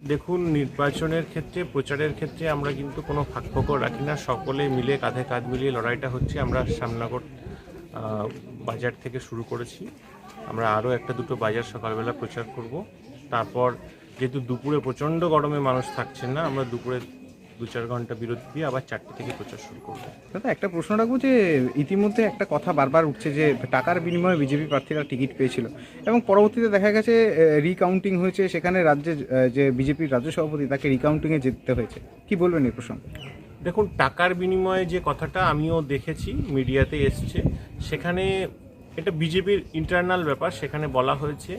দেখুন, নির্বাচনের ক্ষেত্রে, প্রচারের ক্ষেত্রে আমরা কিন্তু কোনো ফাঁকফোকর রাখি না। সকলে মিলে কাঁধে কাঁধ মিলিয়ে লড়াইটা হচ্ছে। আমরা সামনাগর বাজার থেকে শুরু করেছি। আমরা আরও একটা দুটো বাজার সকালবেলা প্রচার করব। তারপর যেহেতু দুপুরে প্রচণ্ড গরমে মানুষ থাকছেন না, আমরা দুপুরে দু চার ঘণ্টা বিরতি দিয়ে আবার চারটে থেকে প্রচার শুরু করব। দাদা একটা প্রশ্ন রাখব যে ইতিমধ্যে একটা কথা বারবার উঠছে যে টাকার বিনিময়ে বিজেপি প্রার্থীরা টিকিট পেয়েছিল এবং পরবর্তীতে দেখা গেছে রিকাউন্টিং হয়েছে সেখানে রাজ্যে যে বিজেপির রাজ্য সভাপতি তাকে রিকাউন্টিংয়ে যেতে হয়েছে। কি বলবেন এই প্রসঙ্গে? দেখুন টাকার বিনিময়ে যে কথাটা আমিও দেখেছি মিডিয়াতে এসছে সেখানে এটা বিজেপির ইন্টারনাল ব্যাপার সেখানে বলা হয়েছে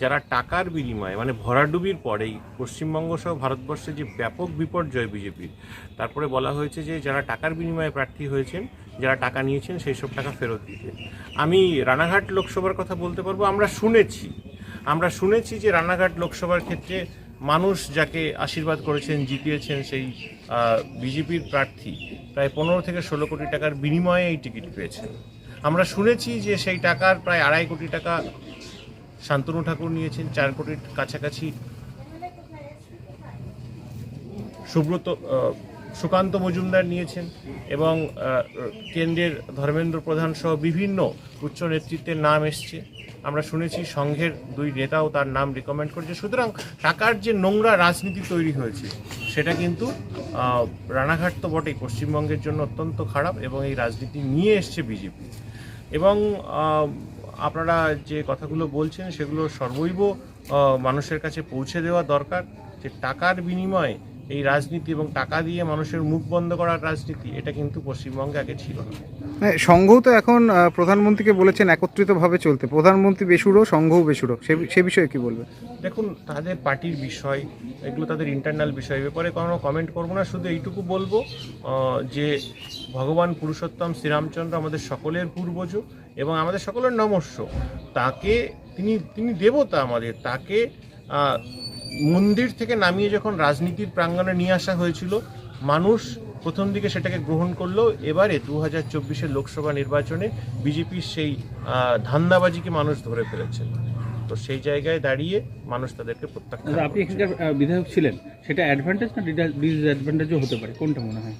যারা টাকার বিনিময়ে মানে ভরাডুবির পরেই পশ্চিমবঙ্গ সহ ভারতবর্ষে যে ব্যাপক বিপর্যয় বিজেপির, তারপরে বলা হয়েছে যে যারা টাকার বিনিময়ে প্রার্থী হয়েছেন, যারা টাকা নিয়েছেন সেই সব টাকা ফেরত দিতে। আমি রানাঘাট লোকসভার কথা বলতে পারব, আমরা শুনেছি আমরা শুনেছি যে রানাঘাট লোকসভার ক্ষেত্রে মানুষ যাকে আশীর্বাদ করেছেন, জিতিয়েছেন সেই বিজেপির প্রার্থী প্রায় পনেরো থেকে ষোলো কোটি টাকার বিনিময়ে এই টিকিট পেয়েছেন। আমরা শুনেছি যে সেই টাকার প্রায় আড়াই কোটি টাকা শান্তনু ঠাকুর নিয়েছেন চার কোটির কাছাকাছি। সুব্রত সুকান্ত মজুমদার নিয়েছেন এবং কেন্দ্রের ধর্মেন্দ্র প্রধান সহ বিভিন্ন উচ্চ নেতৃত্বের নাম এসছে। আমরা শুনেছি সংঘের দুই নেতাও তার নাম রেকমেন্ড করেছে। সুতরাং টাকার যে নোংরা রাজনীতি তৈরি হয়েছে, সেটা কিন্তু রানাঘাট তো বটেই, পশ্চিমবঙ্গের জন্য অত্যন্ত খারাপ এবং এই রাজনীতি নিয়ে এসছে বিজেপি। এবং আপনারা যে কথাগুলো বলছেন সেগুলো সর্বৈব মানুষের কাছে পৌঁছে দেওয়া দরকার যে টাকার বিনিময়ে এই রাজনীতি এবং টাকা দিয়ে মানুষের মুখ বন্ধ করার রাজনীতি, এটা কিন্তু পশ্চিমবঙ্গে আগে ছিল না। হ্যাঁ, সংঘও তো এখন প্রধানমন্ত্রীকে বলেছেন একত্রিতভাবে চলতে। প্রধানমন্ত্রী বেসুরো সংঘও বেসুরো। সে সে বিষয়ে কি বলবে দেখুন তাদের পার্টির বিষয় এগুলো তাদের ইন্টারনাল বিষয়। ব্যাপারে কোনো কমেন্ট করব না শুধু এইটুকু বলব যে ভগবান পুরুষোত্তম শ্রীরামচন্দ্র আমাদের সকলের পূর্বজ এবং আমাদের সকলের নমস্য। তাকে তিনি তিনি দেবতা আমাদের। তাকে মন্দির থেকে নামিয়ে যখন রাজনীতির প্রাঙ্গণে নিয়ে আসা হয়েছিল মানুষ প্রথম দিকে সেটাকে গ্রহণ করল এবারে দু হাজার চব্বিশের লোকসভা নির্বাচনে বিজেপির সেই ধান্দাবাজিকে মানুষ ধরে ফেলেছে। তো সেই জায়গায় দাঁড়িয়ে মানুষ তাদেরকে প্রত্যাখ্যান আপনি এখানকার বিধায়ক ছিলেন সেটা অ্যাডভান্টেজ না ডিসঅ্যাডভান্টেজও হতে পারে? কোনটা মনে হয়?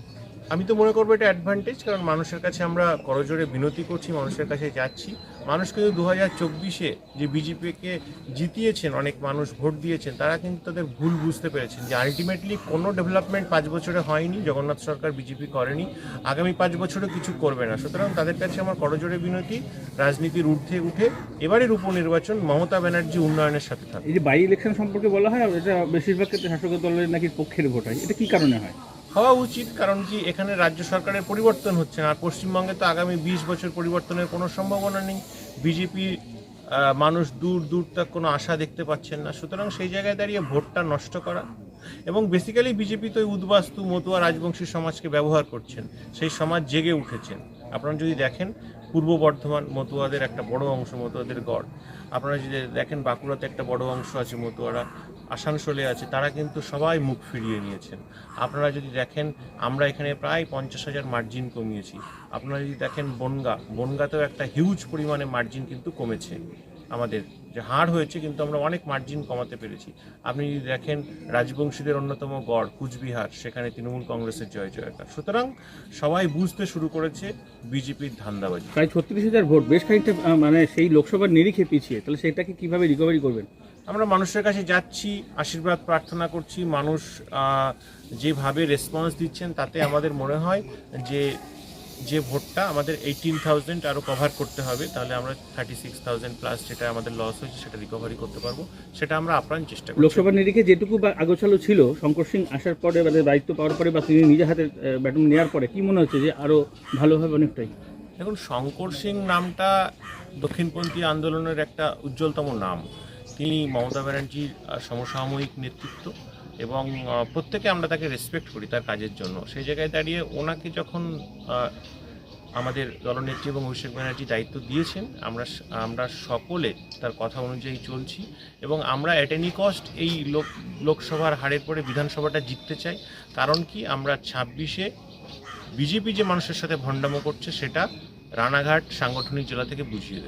আমি তো মনে করব এটা অ্যাডভান্টেজ কারণ মানুষের কাছে আমরা করজোরে বিনতি করছি, মানুষের কাছে যাচ্ছি। মানুষ কিন্তু দু হাজার চব্বিশে যে বিজেপিকে জিতিয়েছেন, অনেক মানুষ ভোট দিয়েছেন, তারা কিন্তু তাদের ভুল বুঝতে পেরেছেন যে আলটিমেটলি কোনো ডেভেলপমেন্ট পাঁচ বছরে হয়নি, জগন্নাথ সরকার বিজেপি করেনি, আগামী পাঁচ বছরে কিছু করবে না। সুতরাং তাদের কাছে আমার করজোরে বিনতি, রাজনীতির ঊর্ধ্বে উঠে এবারের উপনির্বাচন মমতা ব্যানার্জি উন্নয়নের সাথে থাকবে এই যে বাই ইলেকশন সম্পর্কে বলা হয় এটা বেশিরভাগ ক্ষেত্রে শাসক দলের নাকি পক্ষের ভোট হয়, এটা কি কারণে হয়? হওয়া উচিত, কারণ কি এখানে রাজ্য সরকারের পরিবর্তন হচ্ছে না। আর পশ্চিমবঙ্গে তো আগামী বিশ বছর পরিবর্তনের কোনো সম্ভাবনা নেই। বিজেপি মানুষ দূর দূর তক কোনো আশা দেখতে পাচ্ছেন না। সুতরাং সেই জায়গায় দাঁড়িয়ে ভোটটা নষ্ট করা এবং বেসিক্যালি বিজেপি তো উদ্বাস্তু, মতুয়া রাজবংশী সমাজকে ব্যবহার করছেন। সেই সমাজ জেগে উঠেছেন। আপনারা যদি দেখেন, পূর্ব বর্ধমান মতুয়াদের একটা বড় অংশ, মতুয়াদের গড়। আপনারা যদি দেখেন, বাঁকুড়াতে একটা বড় অংশ আছে মতুয়ারা। আসানসোলে আছে, তারা কিন্তু সবাই মুখ ফিরিয়ে নিয়েছেন। আপনারা যদি দেখেন, আমরা এখানে প্রায় পঞ্চাশ হাজার মার্জিন কমিয়েছি। আপনারা যদি দেখেন বনগা, বনগাতেও একটা হিউজ পরিমাণে মার্জিন কিন্তু কমেছে আমাদের। যে হার হয়েছে কিন্তু আমরা অনেক মার্জিন কমাতে পেরেছি। আপনি যদি দেখেন, রাজবংশীদের অন্যতম গড় কুচবিহার, সেখানে তৃণমূল কংগ্রেসের জয় জয়কার। সুতরাং সবাই বুঝতে শুরু করেছে বিজেপির ধান্দাবাজি। প্রায় ছত্রিশ হাজার ভোট, বেশ খানিকটা মানে সেই লোকসভার নিরিখে পিছিয়ে, তাহলে সেটাকে কীভাবে রিকভারি করবেন? আমরা মানুষের কাছে যাচ্ছি আশীর্বাদ প্রার্থনা করছি মানুষ যেভাবে রেসপন্স দিচ্ছেন তাতে আমাদের মনে হয় যে যে ভোটটা আমাদের এইটিন থাউজেন্ড আরও কভার করতে হবে তাহলে আমরা থার্টি সিক্স থাউজেন্ড প্লাস যেটা আমাদের লস হয়েছে সেটা রিকভারি করতে পারব সেটা আমরা আপ্রাণ চেষ্টা করছি। লোকসভার নিরিখে যেটুকু বা আগোছালো ছিল শঙ্কর সিং আসার পরে বা দায়িত্ব পাওয়ার পরে বা তিনি নিজের হাতে ব্যাটন নেওয়ার পরে কি মনে হচ্ছে যে আরও ভালো হবে অনেকটাই? দেখুন শঙ্কর সিং নামটা দক্ষিণপন্থী আন্দোলনের একটা উজ্জ্বলতম নাম। তিনি মমতা ব্যানার্জির সমসাময়িক নেতৃত্ব এবং প্রত্যেকে আমরা তাকে রেসপেক্ট করি তার কাজের জন্য। সেই জায়গায় দাঁড়িয়ে ওনাকে যখন আমাদের দলনেত্রী এবং অভিষেক ব্যানার্জি দায়িত্ব দিয়েছেন, আমরা আমরা সকলে তার কথা অনুযায়ী চলছি এবং আমরা অ্যাট এনি কস্ট এই লোক, লোকসভার হারের পরে বিধানসভাটা জিততে চাই। কারণ কি? আমরা ছাব্বিশে বিজেপি যে মানুষের সাথে ভণ্ডামো করছে, সেটা রানাঘাট সাংগঠনিক জেলা থেকে বুঝিয়ে